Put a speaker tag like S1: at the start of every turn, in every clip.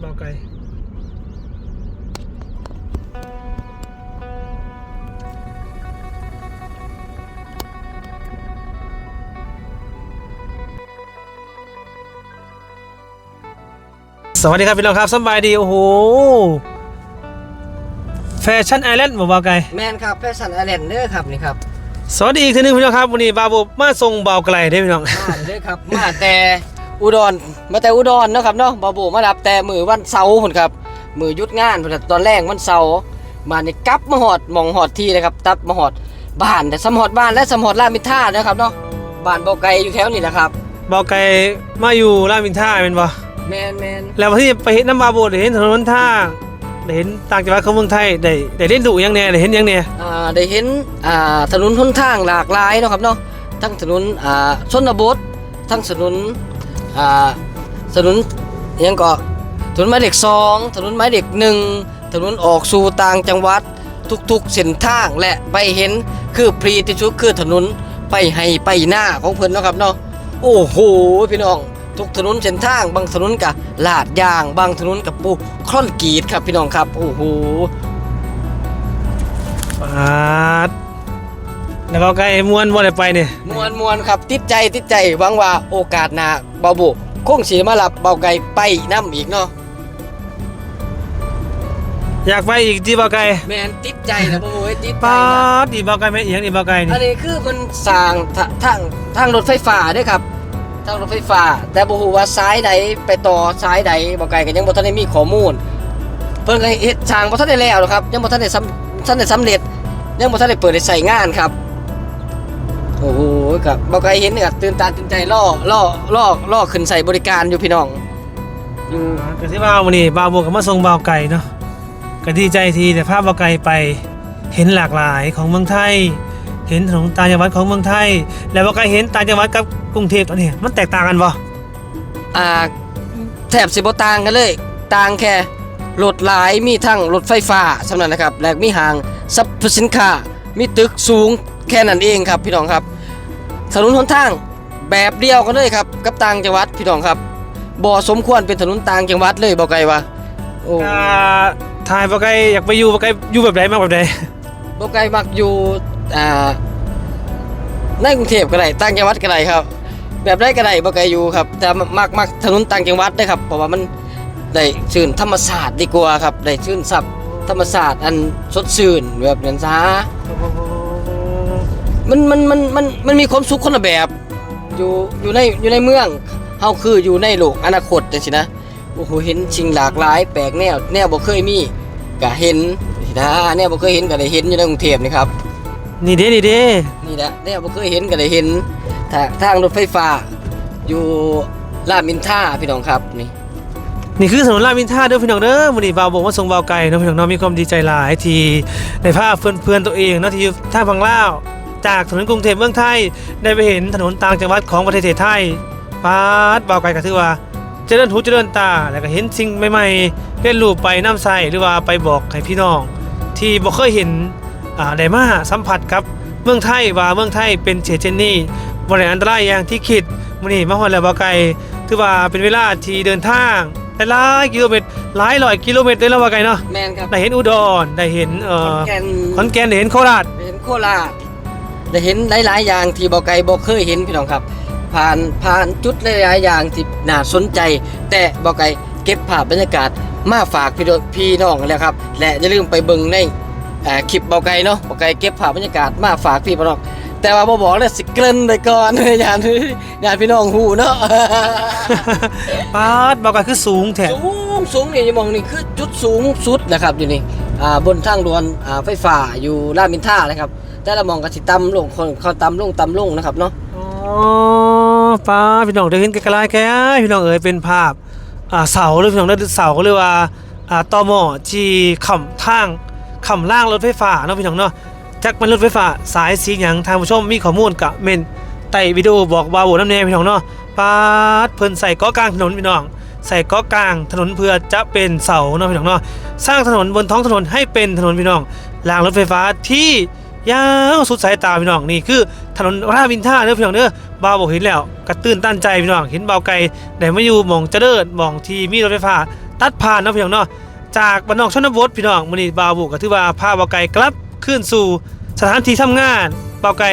S1: เบาไกลสวัสดีครับพี่น้องครับสำบายดี โอ้โห แฟชั่นไอแลนด์บ่เบาไกล
S2: แมนครับแฟชั่นไอแลนด์เด้อครับนี่ครับ
S1: สวัสดีอีกทีหนึงพี่น้องครับวันนี้บาบูมาส่งเบาไกลได้อพี่น้อง
S2: มาเด้อครับ มาแต่ อุดรมาแต่อุดรเนาะครับเนาะบาบูมารับแต่มือวันเสาร์พุ่นครับมือหยุดงานพุ่นครับตอนแรกวันเสาร์มานี่กลับมาหอดหมองหอดที่เลยครับตับมาหอดบ้านแต่สำหอดบ้านและสำหอดรามอินทราเนาะครับเนาะบ้านบ่ไกลอยู่แถวนี้แหละครับ
S1: เบาไกลมาอยู่รามอินทราเป็นบ่
S2: แมนแมน
S1: แล้ววันที่ไปเห็นน้ำบาบูได้เห็นถนนหนทางได้เห็นต่างจังหวัดของเมืองไทยได้ได้เล่นดุยังแน่ได้เห็นยังแน่
S2: อ่าได้เห็นอ่าถนนหนทางหลากหลายเนาะครับเนาะทั้งถนนอ่าชนบททั้งถนน อ่าถนนยังก็ถนนหมายเลขสองถนนหมายเลขหนึ่งถนนออกสู่ต่างจังหวัดทุกๆเส้นทางและไปเห็นคือพรีที่สุดคือถนนไปให้ไปหน้าของเพิ่นเนาะครับเนาะโอ้โหพี่น้อง ทุกถนนเส้นทาง บางถนนกับลาดยาง บางถนนกับปูคอนกรีตครับพี่น้องครับ โอ้โห
S1: ปาด แล้วเบาไกลมวนบ่ได้ไปเนี่ย
S2: มวนมวนครับติดใจติดใจหวังว่าโอกาสหน้าเบาบุคงสีมารับเบาไก่ไปน้ำอีกเนาะ
S1: อยากไปอีกที่เบาไกล
S2: แมนติดใจนะเบาบุเอ้ยติดใจ
S1: ปา
S2: นะ
S1: ดอีเบาไกลแม่นอีหยังอีเบาไกลนี่
S2: อันนี้คือมันสร้างทะทางทางรถไฟฟ้าเด้วยครับทางรถไฟฟ้า แต่บ่ฮู้ว่าซ้ายใดไปต่อซ้ายใดเบาไก่ก็ยังบ่ทันได้มีข้อมูล เพิ่นก็เฮ็ดสร้างบ่ทันได้แล้วหรอกครับ ยังบ่ทันได้สำทันได้สำเร็จ ยังบ่ทันได้เปิดให้ใช้งานครับโอ้โหกับเบาไก่เห็นเนี่ยตื่นตาตื่นใจล่อล่อล่อล่อขึ้นใส่บริการอยู่พี่น้องอยู่
S1: ก็สิว่าวันนี้บาบูก็มาส่งเบาไกลเนาะก็ดีใจทีแต่ภาพเบาไกลไปเห็นหลากหลายของเมืองไทย เห็นถนนต่างจังหวัดของเมืองไทย แล้วเบาไกลเห็นต่างจังหวัดกับกรุงเทพตอนนี้มันแตกต่างกันบ่
S2: อ่าแถบสิบต่างกันเลยต่างแค่รถหลายมีทั้งรถไฟฟ้าสำนักนะครับ และมีห้างสรรพสินค้ามีตึกสูงแค่นั้นเองครับพี่น้องครับ ถนนหนทางแบบเดียวกันเลยครับ กับต่างจังหวัดพี่น้องครับบ่สมควรเป็นถนนต่างจังหวัดเลยบอกไกลว่าโอ้
S1: อ่าทายเบาไกลอยากไปอยู่เบาไกลอยู่แบบไหนมากแบบไหน
S2: บอกไกลมักอยู่อ่าในกรุงเทพก็ได้ต่างจังหวัดก็ได้ครับ แบบได้ก็ได้บ่ไกลอยู่ครับ แต่มักมักถนนต่างจังหวัดได้ครับเพราะว่ามันได้ชื่นธรรมศาสตร์ดีกว่าครับได้ชื่นสับธรรมศาสตร์อันสดชื่นแบบนั้นซะ มันมันมันมันมันมีความสุขคนละแบบ อยู่อยู่ในอยู่ในเมืองเฮาคืออยู่ในโลกอนาคตจังซี่นะโอ้โหเห็นสิ่งหลากหลาย แปลกแนว แนวบ่เคยมีก็เห็นสินะแนวบ่เคยเห็นก็ได้เห็นอยู่ในกรุงเทพนี่ครับ
S1: นี่เด้นี่เด้
S2: นี่แหละเนี่ยบ่เคยเห็นก็ได้เห็นทางทางรถไฟฟ้า อยู่รามอินทราพี่น้องครับนี่
S1: นี่คือถนนรามอินทราเด้อพี่น้องเด้อวันนี้บาวบอกว่าส่งเบาไกลเนาะพี่น้องเนาะมีความดีใจหลายที่ในภาพเพื่อนเพื่อนๆตัวเองเนาะที่อยู่ท่าพังลาว จากถนนกรุงเทพเมืองไทย ได้ไปเห็นถนนต่างจังหวัดของประเทศไทยปาดเบาไกลก็ถือว่าเจริญหูเจริญตาแล้วก็เห็นสิ่งใหม่ๆเรียนรู้ไปน้ำใสหรือว่าไปบอกให้พี่น้อง ที่บ่เคยเห็นอ่าได้มาสัมผัสกับเมืองไทยว่าเมืองไทยเป็นเฉดเช่นนี้บ่ได้อันตรายอย่างที่คิดมื้อนี้มาฮอดแล้วบ่ไกลถือว่าเป็นเวลาที่เดินทางหลายกิโลเมตรหลายร้อยกิโลเมตรเลยแล้วบ่ไกลเนาะ
S2: แมนครับ
S1: ได้เห็นอุดรได้เห็นเอ่
S2: ขอน
S1: อ
S2: แก่น
S1: ขอนแก่นได้เห็นโคราช
S2: ได้เห็นโคราช ได้เห็นหลายๆอย่างที่บ่ไกลบ่เคยเห็นพี่น้องครับ ผ่านผ่านจุดหลายๆอย่างที่น่าสนใจ แต่บ่ไกลเก็บภาพบรรยากาศมาฝากพี่น้องพี่น้องแล้วครับ และอย่าลืมไปเบิ่งในอ่าคลิปบ่ไกลเนาะบ่ไกลเก็บภาพบรรยากาศมาฝากพี่น้องแต่ว่าบ่บอกเลยสิเกริ่นไปก่อนอย่าอย่าพี่น้องฮู้เนาะ
S1: ปาดบ่ไกลคือสูงแท้
S2: สูงสูงนี่จะมองนี่คือจุดสูงสุดนะครับอยู่นี่อ่าบนทางด่วนอ่าไฟฟ้าอยู่รามอินทรานะครับ แต่ละมองก็สิต่ำลงคนเขาต่ำลงต่ำลงนะครับเนาะ
S1: อ๋อปาพี่น้องได้เห็นไกลๆแค่พี่น้องเอ๋ยเป็นภาพอ่าเสาหรือพี่น้องได้เสาก็เรียกว่าอ่าตอหม้อที่ค้ำทางค้ำล่างรถไฟฟ้าเนาะพี่น้องเนาะจักเป็นรถไฟฟ้าสายสีหยังทางผู้ชมมีข้อมูลกับเมนไต่วิดีโอบอกว่าโบน้ำแน่พี่น้องเนาะปาดเพิ่นใส่กาะกลางถนนพี่น้อง ใส่กาะกลางถนนเพื่อจะเป็นเสาเนาะพี่น้องเนาะสร้างถนนบนท้องถนนให้เป็นถนนพี่น้องรางรถไฟฟ้าที่ ยาวสุดสายตาพี่น้องนี่คือ ถนนรามอินทราเด้อพี่น้องเด้อบ่าวบอกเห็นแล้วกระตื้นตันใจพี่น้องเห็นบ่าวไกลได้มาอยู่หม่องเจริญหม่องที่มีรถไฟฟ้าตัดผ่านเนาะพี่น้องเนาะจากบ้านนอกชนบทพี่น้องมื้อนี้บาวบุกก็ถือว่าพาเบาไก่กลับคืนสู่สถานที่ทำงานเบาไก่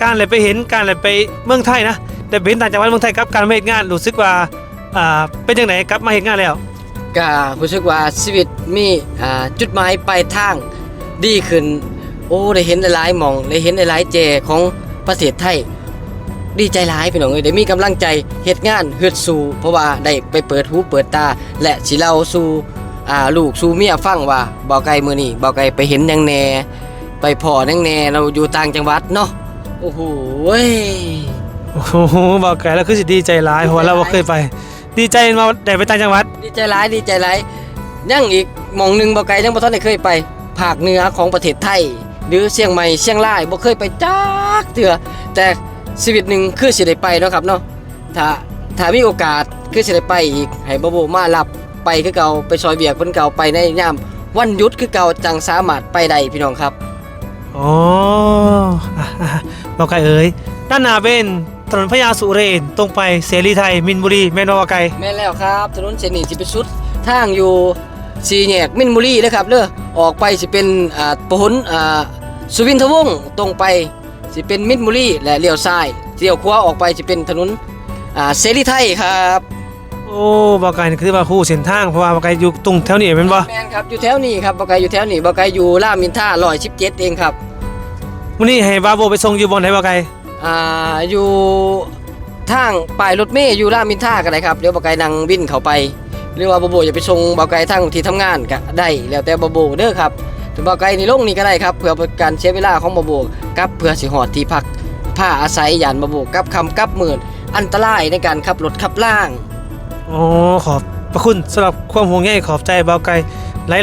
S1: การเลยไปเห็นการเลยไปเมืองไทยนะแต่ไปเห็นต่างจังหวัดเมืองไทยกับการมาเฮ็ดงานรู้สึกว่าอ่าเป็นจังไดกลับมาเฮ็ดงานแล้ว
S2: ก็รู้สึกว่าชีวิตมีอ่าจุดหมายปลายทางดีขึ้น โอ้ได้เห็นหลายๆหมองได้เห็นหลายๆเจของประเทศไทยดีใจหลายพี่น้องเอ้ยได้มีกำลังใจเฮ็ดงานเฮือดสู่เพราะว่าได้ไปเปิดหูเปิดตา และสิเล่าสู่อ่าลูกสู่เมียฟังว่าบ่ไกลมื้อนี้บ่ไกลไปเห็นหยังแหน่ไปพ่อหยังแหน่เราอยู่ต่างจังหวัดเนาะโอ้โหเว้ย
S1: โอ้โหเบาไก่แล้วคือสิดีใจหลายเพราะว่าเราบ่เคยไป ดีใจมาได้ไปต่างจังหวัด
S2: ดีใจหลายดีใจหลายยังอีกหมองหนึงบ่ไกลยังบ่ทันได้เคยไปภาคเหนือของประเทศไทย หรือเชียงใหม่เชียงรายบ่เคยไปจักเทื่อแต่ชีวิตหนึ่งคือสิได้ไปเนาะครับเนาะถ้าถ้ามีโอกาสคือสิได้ไปอีกให้บ่โบมารับไปคือเก่าไปซอยเบียกเพิ่นเก่าไปในยามวันหยุดคือเก่าจังสามารถไปได้พี่น้องครับ
S1: อ๋ออะอะบอกไก่เอ๋ยด้านหน้าเป็นถนนพญาสุเรนตรงไปเสรีไทยมินบุรีแม่นบอกไก่
S2: แม่นแล้วครับถนนเส้นนี้สิเป็นสุดทางอยู่ สีแยกมินบุรีนะครับเด้อออกไปสิเป็นอ่าปหนอ่าสุวินทวงศ์ตรงไปสิเป็นมินบุรีและเลี้ยวซ้ายเลี้ยวขวาออกไปสิเป็นถนนอ่าเสรีไทยครับ
S1: โอ้บอกไก่นี่คือว่าคู่เส้นทางเพราะว่าบอกไก่อยู่ตรงแถวนี้เป็นบ่
S2: แม่นครับอยู่แถวนี้ครับบ่ไกลอยู่แถวนี้บ่ไกลอยู่รามอินทรา117เองครับ
S1: มื้อนี้ให้บาโบไปส่งอยู่บนไหนบอกไก่
S2: อ่าอยู่ทางป้ายรถเมล์อยู่รามอินทราก็ได้ครับเดี๋ยวบ่ไกลนั่งวินเข้าไป หรือว่าบ่โบจะไปส่งบ่ไกลทางที่ทำงานก็ได้แล้วแต่บ่โบเด้อครับถึงบ่ไกลนี่ลงนี่ก็ได้ครับเพื่อเป็นการเสียเวลาของบ่โบกับเพื่อสิฮอดที่พักผ้าอาศัยยานบ่โบกับคำกับหมื่นอันตรายในการขับรถขับล่าง
S1: อ๋อขอบพระคุณสำหรับความห่วงใยขอบใจบอกไก่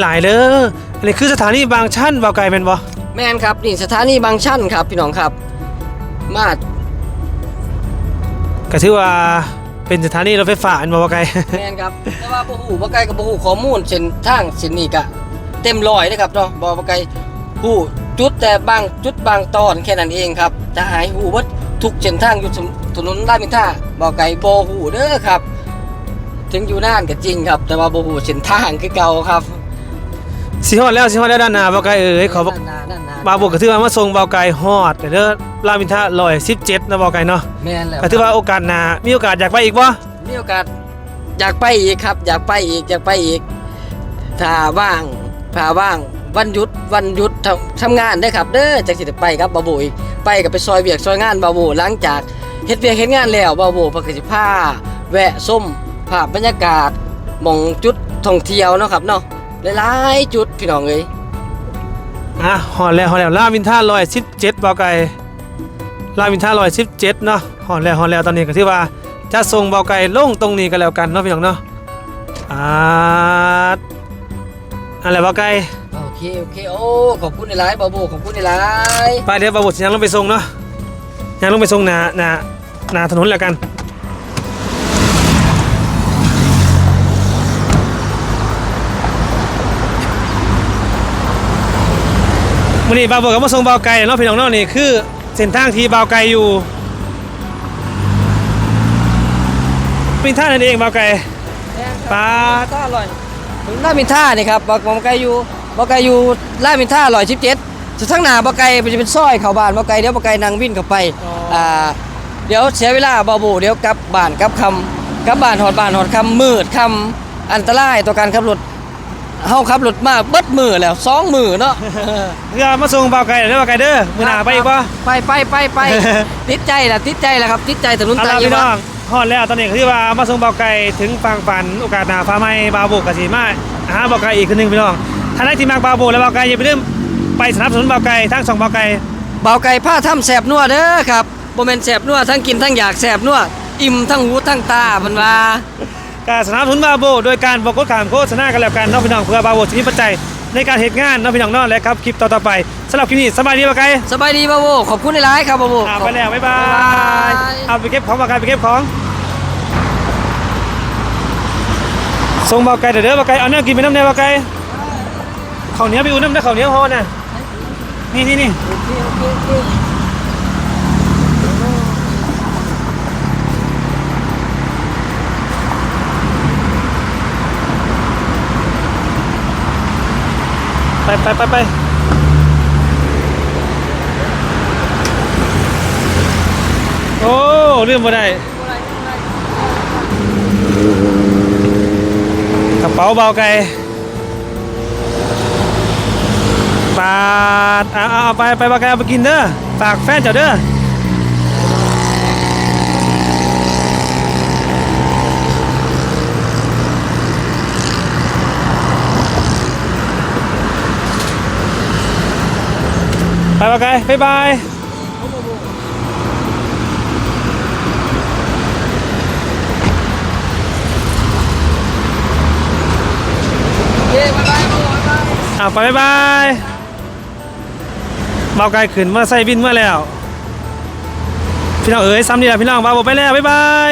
S1: หลาย ๆเด้ออันนี้คือสถานีบางชันบอกไก่เป็นบ่
S2: แม่นครับนี่สถานีบางชันครับพี่น้องครับ มา
S1: ก็ถือว่า เป็นสถานีรถไฟฟ้าอันบ่บอกไก่
S2: แม่นครับ แต่ว่าบ่ฮู้บ่ไกลกับบ่ฮู้ข้อมูลเส้นทางเส้นนี้ก็เต็มร้อยนะครับเนาะบ่บ่ไกลฮู้จุดแต่บางจุดบางตอนแค่นั้นเองครับจะหายฮู้เบิดทุกเส้นทางอยู่ถนนรามอินทราบ่ไกลบ่ฮู้เด้อครับ ถึงอยู่นานก็จริงครับ แต่ว่าบ่ฮู้เส้นทางคือเก่าครับ
S1: สิฮอดแล้วสิฮอดแล้วด้านหน้าบอกไก่เอ๋ยขอบพระ
S2: นั่นๆนั่นๆ
S1: บาโบก็ถือว่ามาส่งเบาไก่ฮอดเด้อรามอินทรา117นะบอกไก่เนาะ
S2: แม่นแล้ว
S1: ก็ถือว่าโอกาสหน้ามีโอกาสอยากไปอีกบ่
S2: มีโอกาสอยากไปอีกครับ อยากไปอีกอยากไปอีกถ้าว่างถ้าว่างวันหยุดวันหยุดทำทำงานได้อครับเด้อจักสิได้ไปครับบาวโบอีกไปกับไปซอยเวียกซอยงานบาวโบหลังจากเฮ็ดเวียกเฮ็ดงานแล้วบาวโบเพิ่นก็สิพาแวะส้มภาพบรรยากาศหมองจุดท่องเที่ยวเนาะครับเนาะ หลายๆจุดพี่น้องเอ้ย
S1: อะฮอดแล้วฮอดแล้วรามอินทรา117เบาไก่รามอินทรา117เนาะฮอดแล้วฮอดแล้วตอนนี้ก็ถือว่าจะส่งเบาไก่ลงตรงนี้กันแล้วกันเนาะพี่น้องเนาะอ่าอะไรเบาไก่
S2: โอเคโอเคโอ้ขอบคุณหลายๆบาวโบขอบคุณหลาย
S1: ไปเดี๋ยวบาบดสิยังลงไปส่งเนาะยังลงไปส่งหนาหนาหนาถนนแล้วกัน วันนี้บาวบดก็มาส่งบาวไก่เนาะพี่น้องเนาะนี่คือเส้นทางที่บาวไก่อยู่มีท่านั่นเองบาวไก่
S2: ๆ
S1: ปลา
S2: ก็อร่อยถึงลาดมินท่านี่ครับบอกบอกไกลอยู่บอกไกลอยู่ลาดมินท่าร้อยสิบเจ็ดจะทั้งหน้าบอกไกลมันจะเป็นซอยเข้าบ้านบอกไกลเดี๋ยวบอกไกลนั่งวิ่งเข้าไปอ่าเดี๋ยวเสียเวลาบาบูเดี๋ยวกลับบ้านกลับคำกลับบ้านหอดบ้านหอดคำมืดคำอันตรายต่อการขับรถ เฮาขับรถมาเบิดมือแล้วสองมือเนาะ
S1: เรือมาส่งบาวไก่เด้อบาวไก่เด้อมือหนาไปอีกปะ
S2: ไปไปไปไปติดใจแหละติดใจแหละครับติดใจถนน
S1: เอา
S2: ตา
S1: ล่ะ
S2: ย
S1: พี่น้
S2: วะ
S1: องฮอดแล้วตอนนี้ก็คือว่ามาส่งเบาไก่ถึงฟังฝันโอกาสหน้าฟ้าไหม้บาวโบกกสีมาหาเบาไก่อีกคนหนึงพี่น้องท่านใดที่มักบาวโบกและเบาไก่อย่าไปลืมไปสนับสนุนเบาไก่ทั้งสองเบาไก่
S2: เบาไก่ผ้าถ้ำแสบนัวเด้อครับบ่แม่นแสบนัวทั้งกินทั้งอยากแสบนัวอิ่มทั้งหูทั้งตาเพิ่นว่า
S1: การสนับสนุนบาโบ โดยการบอกกดขามโฆษณากันแล้วกันเนาะพี่น้องเพื่อบาโบจะมีปัจจัยในการเหตุงานเนาะพี่น้องนาะและครับคลิปต่อๆไปสำหรับคลิปนี้สบายดีบาไก
S2: สบายดีบาโวขอบคุณหลายครับบาโว
S1: อ่าไปแล้วบ๊ายบา
S2: ย
S1: เอาไปเก็บของบาไกไปเก็บของส่งบาไกเด้อเด้อบาไกเอาเนื้อกินไปน้ำเนื้อบาไกข้าวเหนียวไปอุ่นน้ำเด้อข้าวเหนียวฮอน่ะนี่นี่นี่
S2: โอเคโอเคโอเค
S1: ไปไปไปไปโอ้เรื่องบ่ได้กระเป๋าเบาไกลปาดเอาเอาเอาไปไปเบาไกลเอาไปกินเด้อฝากแฟนเจ้าเด้อ ไปปะไกบ๊ายบาย
S2: เบายบายบ๊ายบาย
S1: อ่าไปบ๊ายบายเบาไกลขึ้นมาใส่บินเมื่อแล้ว พี่น้องเอ๋ยซ้ำนี่แหละพี่น้องเบาไปแล้วบ๊ายบาย